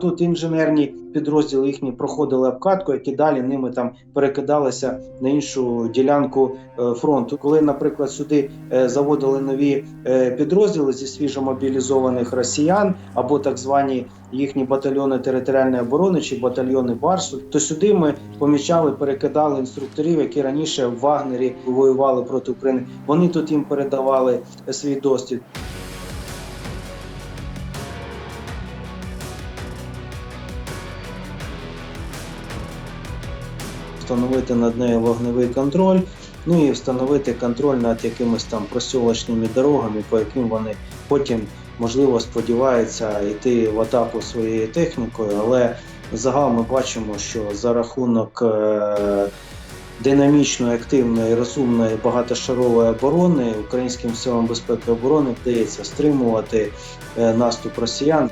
тут інженерні підрозділи їхні проходили обкатку, які далі ними там перекидалися на іншу ділянку е, фронту. Коли, наприклад, сюди е, заводили нові е, підрозділи зі свіжомобілізованих росіян або так звані їхні батальйони територіальної оборони чи батальйони Барсу, то сюди ми помічали, перекидали інструкторів, які раніше в Вагнері воювали проти України. Вони тут їм передавали свій досвід. Встановити над нею вогневий контроль, ну і встановити контроль над якимись там просілочними дорогами, по яким вони потім можливо сподіваються йти в атаку своєю технікою, але загал ми бачимо, що за рахунок е, динамічної, активної, розумної, багатошарової оборони українським силам безпеки оборони вдається стримувати е, наступ росіян.